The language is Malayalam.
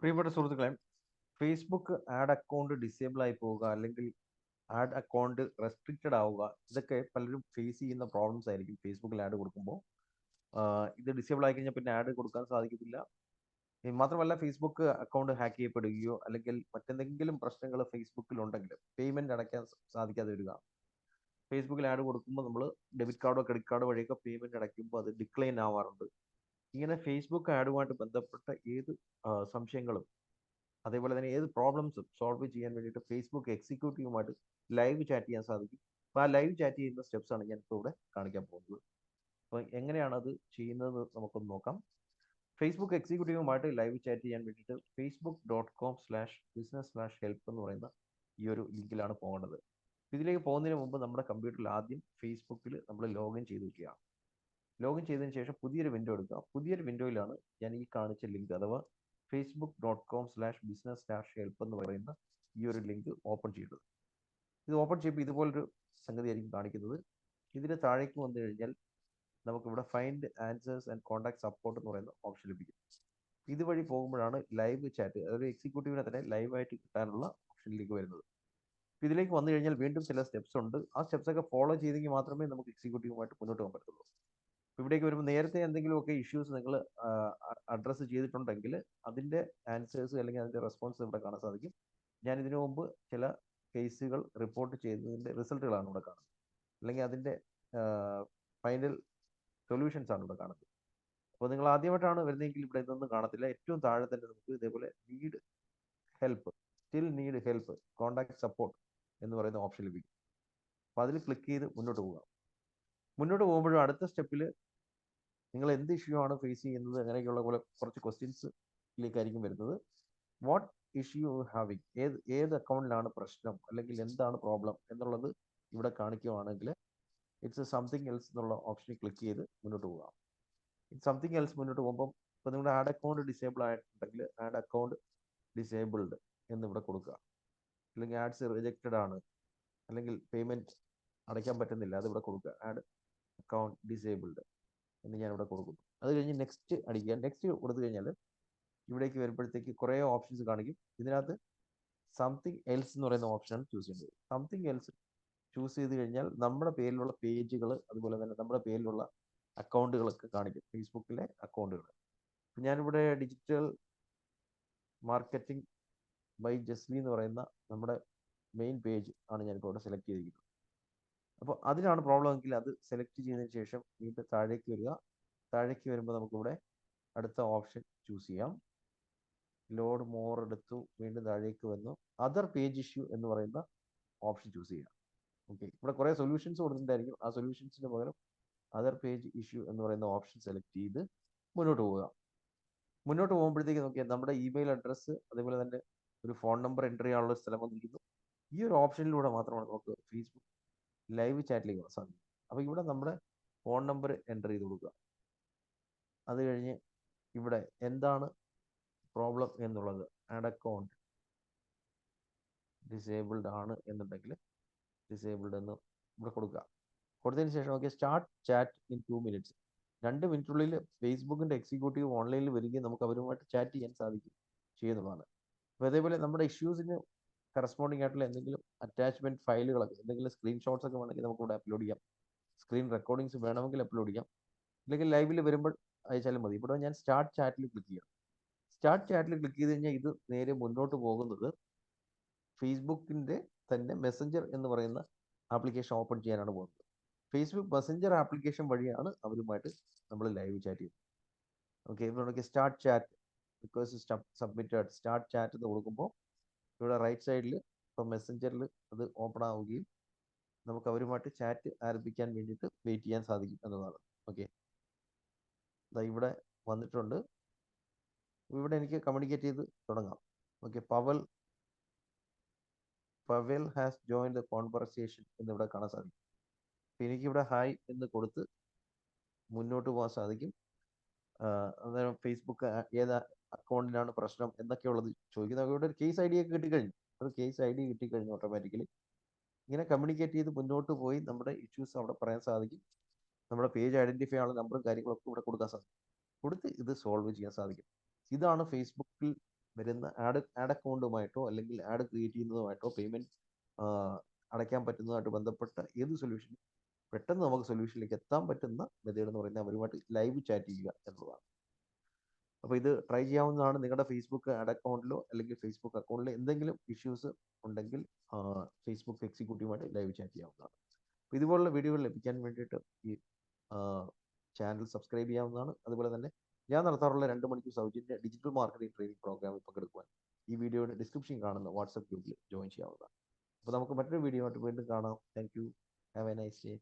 പ്രിയപ്പെട്ട സുഹൃത്തുക്കളെ ഫേസ്ബുക്ക് ആഡ് അക്കൗണ്ട് ഡിസേബിൾ ആയി പോവുക അല്ലെങ്കിൽ ആഡ് അക്കൗണ്ട് റെസ്ട്രിക്റ്റഡ് ആവുക ഇതൊക്കെ പലരും ഫേസ് ചെയ്യുന്ന പ്രോബ്ലംസ് ആയിരിക്കും ഫേസ്ബുക്കിൽ ആഡ് കൊടുക്കുമ്പോൾ. ഇത് ഡിസേബിൾ ആയി കഴിഞ്ഞാൽ പിന്നെ ആഡ് കൊടുക്കാൻ സാധിക്കത്തില്ല. മാത്രമല്ല ഫേസ്ബുക്ക് അക്കൗണ്ട് ഹാക്ക് ചെയ്യപ്പെടുകയോ അല്ലെങ്കിൽ മറ്റെന്തെങ്കിലും പ്രശ്നങ്ങൾ ഫേസ്ബുക്കിൽ ഉണ്ടെങ്കിൽ പേയ്മെന്റ് അടയ്ക്കാൻ സാധിക്കാതെ വരിക. ഫേസ്ബുക്കിൽ ആഡ് കൊടുക്കുമ്പോൾ നമ്മൾ ഡെബിറ്റ് കാർഡോ ക്രെഡിറ്റ് കാർഡോ വഴിയൊക്കെ പേയ്മെന്റ് അടയ്ക്കുമ്പോൾ അത് ഡിക്ലൈൻ ആവാറുണ്ട്. ഇങ്ങനെ ഫേസ്ബുക്ക് ആഡുമായിട്ട് ബന്ധപ്പെട്ട ഏത് സംശയങ്ങളും അതേപോലെ തന്നെ ഏത് പ്രോബ്ലംസും സോൾവ് ചെയ്യാൻ വേണ്ടിയിട്ട് ഫേസ്ബുക്ക് എക്സിക്യൂട്ടീവുമായിട്ട് ലൈവ് ചാറ്റ് ചെയ്യാൻ സാധിക്കും. അപ്പോൾ ആ ലൈവ് ചാറ്റ് ചെയ്യുന്ന സ്റ്റെപ്സ് ആണ് ഞാൻ ഇപ്പോൾ ഇവിടെ കാണിക്കാൻ പോകുന്നത്. അപ്പോൾ എങ്ങനെയാണ് അത് ചെയ്യുന്നത് നമുക്കൊന്ന് നോക്കാം. ഫേസ്ബുക്ക് എക്സിക്യൂട്ടീവുമായിട്ട് ലൈവ് ചാറ്റ് ചെയ്യാൻ വേണ്ടിയിട്ട് Facebook dot com slash business slash help എന്ന് പറയുന്ന ഈ ഒരു ലിങ്കിലാണ് പോകേണ്ടത്. ഇതിലേക്ക് പോകുന്നതിന് മുമ്പ് നമ്മുടെ കമ്പ്യൂട്ടറിൽ ആദ്യം ഫേസ്ബുക്കിൽ നമ്മൾ ലോഗിൻ ചെയ്ത് വെക്കുക. ലോഗിൻ ചെയ്തതിന് ശേഷം പുതിയൊരു വിൻഡോ എടുക്കുക. പുതിയൊരു വിൻഡോയിലാണ് ഞാൻ ഈ കാണിച്ച ലിങ്ക് അഥവാ Facebook dot com slash business slash help എന്ന് പറയുന്ന ഈ ഒരു ലിങ്ക് ഓപ്പൺ ചെയ്തത് ഇത് ഓപ്പൺ ചെയ്യുമ്പോൾ ഇതുപോലൊരു സംഗതി സംഗതിയായിരിക്കും കാണിക്കുന്നത്. ഇതിന് താഴേക്ക് വന്നു കഴിഞ്ഞാൽ നമുക്കിവിടെ find answers and contact support എന്ന് പറയുന്ന ഓപ്ഷൻ ലഭിക്കും. ഇതുവഴി പോകുമ്പോഴാണ് ലൈവ് ചാറ്റ് അതായത് എക്സിക്യൂട്ടീവിനെ തന്നെ ലൈവായിട്ട് കിട്ടാനുള്ള ഓപ്ഷനിലേക്ക് വരുന്നത്. ഇതിലേക്ക് വന്നു കഴിഞ്ഞാൽ വീണ്ടും ചില സ്റ്റെപ്സ് ഉണ്ട്. ആ സ്റ്റെപ്സ് ഒക്കെ ഫോളോ ചെയ്തെങ്കിൽ മാത്രമേ നമുക്ക് എക്സിക്യൂട്ടീവുമായിട്ട് മുന്നോട്ട് പോകാൻ പറ്റുള്ളൂ ഇവിടേക്ക് വരുമ്പോൾ നേരത്തെ എന്തെങ്കിലുമൊക്കെ ഇഷ്യൂസ് നിങ്ങൾ അഡ്രസ്സ് ചെയ്തിട്ടുണ്ടെങ്കിൽ അതിന്റെ ആൻസേഴ്സ് അല്ലെങ്കിൽ അതിന്റെ റെസ്പോൺസ് ഇവിടെ കാണാൻ സാധിക്കും. ഞാൻ ഇതിനു മുമ്പ് ചില കേസുകൾ റിപ്പോർട്ട് ചെയ്തതിന്റെ റിസൾട്ടുകളാണ് ഇവിടെ കാണുന്നത്. അല്ലെങ്കിൽ അതിന്റെ ഫൈനൽ സൊല്യൂഷൻസ് ആണ് ഇവിടെ കാണുന്നത്. അപ്പോൾ നിങ്ങൾ ആദ്യമായിട്ടാണ് വരുന്നതെങ്കിൽ ഇവിടെ ഇതൊന്നും കാണത്തില്ല. ഏറ്റവും താഴെ തന്നെ നമുക്ക് ഇതേപോലെ need help still need help contact support എന്ന് പറയുന്ന ഓപ്ഷൻ ലഭിക്കും. അപ്പോൾ അതിൽ ക്ലിക്ക് ചെയ്ത് മുന്നോട്ട് പോകാം മുന്നോട്ട് പോകുമ്പോഴും അടുത്ത സ്റ്റെപ്പിൽ നിങ്ങൾ എന്ത് ഇഷ്യൂ ആണ് ഫേസ് ചെയ്യുന്നത് അങ്ങനെയൊക്കെയുള്ള പോലെ കുറച്ച് ക്വസ്റ്റ്യൻസിലേക്കായിരിക്കും വരുന്നത്. വാട്ട് ഇഷ്യൂ ഹാവിങ് ഏത് ഏത് അക്കൗണ്ടിലാണ് പ്രശ്നം? അല്ലെങ്കിൽ എന്താണ് പ്രോബ്ലം എന്നുള്ളത് ഇവിടെ കാണിക്കുവാണെങ്കിൽ ഇറ്റ്സ് സംതിങ് എൽസ് എന്നുള്ള ഓപ്ഷനിൽ ക്ലിക്ക് ചെയ്ത് മുന്നോട്ട് പോകാം ഇറ്റ് സംതിങ് എൽസ് മുന്നോട്ട് പോകുമ്പോൾ ഇപ്പോൾ നിങ്ങളുടെ ആഡ് അക്കൗണ്ട് ഡിസേബിൾ ആയിട്ടുണ്ടെങ്കിൽ ആഡ് അക്കൗണ്ട് ഡിസേബിൾഡ് എന്ന് ഇവിടെ കൊടുക്കുക. അല്ലെങ്കിൽ ആഡ്സ് റിജക്റ്റഡ് ആണ്. അല്ലെങ്കിൽ പേയ്മെന്റ് അടയ്ക്കാൻ പറ്റുന്നില്ല അത് ഇവിടെ കൊടുക്കുക. ആഡ് അക്കൗണ്ട് ഡിസേബിൾഡ് എന്ന് ഞാൻ ഇവിടെ കൊടുക്കുന്നു. അത് കഴിഞ്ഞ് നെക്സ്റ്റ് അടിക്കുക. നെക്സ്റ്റ് കൊടുത്തു കഴിഞ്ഞാൽ ഇവിടേക്ക് വരുമ്പോഴത്തേക്ക് കുറേ ഓപ്ഷൻസ് കാണിക്കും. ഇതിനകത്ത് സംതിങ് എൽസ് എന്ന് പറയുന്ന ഓപ്ഷനാണ് ചൂസ് ചെയ്യേണ്ടത്. സംതിങ് എൽസ് ചൂസ് ചെയ്ത് കഴിഞ്ഞാൽ നമ്മുടെ പേരിലുള്ള പേജുകൾ അതുപോലെ തന്നെ നമ്മുടെ പേരിലുള്ള അക്കൗണ്ടുകളൊക്കെ കാണിക്കും. ഫേസ്ബുക്കിലെ അക്കൗണ്ടുകൾ. ഞാനിവിടെ ഡിജിറ്റൽ മാർക്കറ്റിംഗ് ബൈ ജസ്ലി എന്ന് പറയുന്ന നമ്മുടെ മെയിൻ പേജ് ആണ് ഞാനിപ്പോൾ ഇവിടെ സെലക്ട് ചെയ്തിരിക്കുന്നത്. അപ്പോൾ അതിനാണ് പ്രോബ്ലം എങ്കിൽ അത് സെലക്ട് ചെയ്തതിന് ശേഷം വീണ്ടും താഴേക്ക് വരിക. താഴേക്ക് വരുമ്പോൾ നമുക്കിവിടെ അടുത്ത ഓപ്ഷൻ ചൂസ് ചെയ്യാം. ലോഡ് മോർ എടുത്തു വീണ്ടും താഴേക്ക് വന്നു. അതർ പേജ് ഇഷ്യൂ എന്ന് പറയുന്ന ഓപ്ഷൻ ചൂസ് ചെയ്യാം. ഓക്കെ ഇവിടെ കുറേ സൊല്യൂഷൻസ് കൊടുത്തിട്ടുണ്ടായിരിക്കും. ആ സൊല്യൂഷൻസിന് പകരം അതർ പേജ് ഇഷ്യൂ എന്ന് പറയുന്ന ഓപ്ഷൻ സെലക്ട് ചെയ്ത് മുന്നോട്ട് പോവുക. മുന്നോട്ട് പോകുമ്പോഴത്തേക്ക് നോക്കിയാൽ നമ്മുടെ ഇമെയിൽ അഡ്രസ്സ് അതേപോലെ തന്നെ ഒരു ഫോൺ നമ്പർ എന്റർ ചെയ്യാനുള്ള സ്ഥലം വന്നിരിക്കുന്നു. ഈ ഒരു ഓപ്ഷനിലൂടെ മാത്രമാണ് നമുക്ക് ഫേസ്ബുക്ക് ലൈവ് ചാറ്റിലേക്ക് വരാൻ സാധിക്കും അപ്പോൾ ഇവിടെ നമ്മുടെ ഫോൺ നമ്പർ എന്റർ ചെയ്ത് കൊടുക്കുക. അത് കഴിഞ്ഞ് ഇവിടെ എന്താണ് പ്രോബ്ലം എന്നുള്ളത് ആഡ് അക്കൗണ്ട് ഡിസേബിൾഡ് ആണ് എന്നുണ്ടെങ്കിൽ ഡിസേബിൾഡ് എന്ന് ഇവിടെ കൊടുക്കുക. കൊടുത്തതിന് ശേഷം okay start chat in two minutes രണ്ട് മിനിറ്റിനുള്ളിൽ ഫേസ്ബുക്കിന്റെ എക്സിക്യൂട്ടീവ് ഓൺലൈനിൽ വരികയും നമുക്ക് അവരുമായിട്ട് ചാറ്റ് ചെയ്യാൻ സാധിക്കും ചെയ്യുന്നതാണ്. അപ്പോൾ അതേപോലെ നമ്മുടെ ഇഷ്യൂസിന് കറസ്പോണ്ടിങ് ആയിട്ടുള്ള എന്തെങ്കിലും അറ്റാച്ച്മെന്റ് ഫയലുകളൊക്കെ എന്തെങ്കിലും സ്ക്രീൻഷോട്ട്സ് ഒക്കെ വേണമെങ്കിൽ നമുക്ക് ഇവിടെ അപ്ലോഡ് ചെയ്യാം. സ്ക്രീൻ റെക്കോർഡിങ്സ് വേണമെങ്കിൽ അപ്ലോഡ് ചെയ്യാം. അല്ലെങ്കിൽ ലൈവിൽ വരുമ്പോൾ അയച്ചാലും മതി. ഇവിടെ ഞാൻ സ്റ്റാർട്ട് ചാറ്റിൽ ക്ലിക്ക് ചെയ്യാം സ്റ്റാർട്ട് ചാറ്റിൽ ക്ലിക്ക് ചെയ്ത് കഴിഞ്ഞാൽ ഇത് നേരെ മുന്നോട്ട് പോകുന്നത് ഫേസ്ബുക്കിന്റെ തന്നെ മെസ്സഞ്ചർ എന്ന് പറയുന്ന ആപ്ലിക്കേഷൻ ഓപ്പൺ ചെയ്യാനാണ് പോകുന്നത്. ഫേസ്ബുക്ക് മെസ്സഞ്ചർ ആപ്ലിക്കേഷൻ വഴിയാണ് അവരുമായിട്ട് നമ്മൾ ലൈവ് ചാറ്റ് ചെയ്യുന്നത്. ഓക്കെ ഇവിടെ start chat request submitted start chat എന്ന് കൊടുക്കുമ്പോൾ ഇവിടെ റൈറ്റ് സൈഡിൽ ഇപ്പം മെസ്സഞ്ചറിൽ അത് ഓപ്പൺ ആവുകയും നമുക്ക് അവരുമായിട്ട് ചാറ്റ് ആരംഭിക്കാൻ വേണ്ടിയിട്ട് വെയിറ്റ് ചെയ്യാൻ സാധിക്കും എന്നതാണ്. ഓക്കെ ഇവിടെ വന്നിട്ടുണ്ട്. ഇവിടെ എനിക്ക് കമ്മ്യൂണിക്കേറ്റ് ചെയ്ത് തുടങ്ങാം. Okay Pavel Pavel has join the conversation എന്നിവിടെ കാണാൻ സാധിക്കും. അപ്പം എനിക്കിവിടെ ഹായ് എന്ന് കൊടുത്ത് മുന്നോട്ട് പോകാൻ സാധിക്കും. അന്നേരം ഫേസ്ബുക്ക് ഏത് അക്കൗണ്ടിനാണ് പ്രശ്നം എന്നൊക്കെയുള്ളത്. ചോദിക്കുന്നത് ഇവിടെ ഒരു കേസ് ഐ ഡി ഒക്കെ കിട്ടിക്കഴിഞ്ഞു. ഒരു കേസ് ഐ ഡി കിട്ടിക്കഴിഞ്ഞു ഓട്ടോമാറ്റിക്കലി ഇങ്ങനെ കമ്മ്യൂണിക്കേറ്റ് ചെയ്ത് മുന്നോട്ട് പോയി നമ്മുടെ ഇഷ്യൂസ് അവിടെ പറയാൻ സാധിക്കും. നമ്മുടെ പേജ് ഐഡന്റിഫൈ ആണ് നമ്പറും കാര്യങ്ങളൊക്കെ ഇവിടെ കൊടുക്കാൻ സാധിക്കും. കൊടുത്ത് ഇത് സോൾവ് ചെയ്യാൻ സാധിക്കും. ഇതാണ് ഫേസ്ബുക്കിൽ വരുന്ന ആഡ് ആഡ് അക്കൗണ്ടുമായിട്ടോ അല്ലെങ്കിൽ ആഡ് ക്രിയേറ്റ് ചെയ്യുന്നതുമായിട്ടോ പേയ്മെന്റ് അടയ്ക്കാൻ പറ്റുന്നതുമായിട്ട് ബന്ധപ്പെട്ട ഏത് സൊല്യൂഷൻ പെട്ടെന്ന് നമുക്ക് സൊല്യൂഷനിലേക്ക് എത്താൻ പറ്റുന്ന മെത്തേഡ് എന്ന് പറയുന്നത് അവരുമായിട്ട് ലൈവ് ചാറ്റ് ചെയ്യുക എന്നുള്ളതാണ്. അപ്പോൾ ഇത് ട്രൈ ചെയ്യാവുന്നതാണ് നിങ്ങളുടെ ഫേസ്ബുക്ക് ആഡ് അക്കൗണ്ടിലോ അല്ലെങ്കിൽ ഫേസ്ബുക്ക് അക്കൗണ്ടിലോ എന്തെങ്കിലും ഇഷ്യൂസ് ഉണ്ടെങ്കിൽ ഫേസ്ബുക്ക് എക്സിക്യൂട്ടീവുമായിട്ട് ലൈവ് ചാറ്റ് ചെയ്യാവുന്നതാണ്. അപ്പോൾ ഇതുപോലുള്ള വീഡിയോകൾ ലഭിക്കാൻ വേണ്ടിയിട്ട് ഈ ചാനൽ സബ്സ്ക്രൈബ് ചെയ്യാവുന്നതാണ്. അതുപോലെ തന്നെ ഞാൻ നടത്താറുള്ള രണ്ട് മണിക്കൂർ സൗജന്യ ഡിജിറ്റൽ മാർക്കറ്റിംഗ് ട്രെയിനിങ് പ്രോഗ്രാമിൽ പങ്കെടുക്കുവാൻ ഈ വീഡിയോയുടെ ഡിസ്ക്രിപ്ഷൻ കാണുന്ന വാട്സപ്പ് ഗ്രൂപ്പിൽ ജോയിൻ ചെയ്യാവുന്നതാണ്. അപ്പോൾ നമുക്ക് മറ്റൊരു വീഡിയോ ആയിട്ട് വീണ്ടും കാണാം. Thank you have a nice day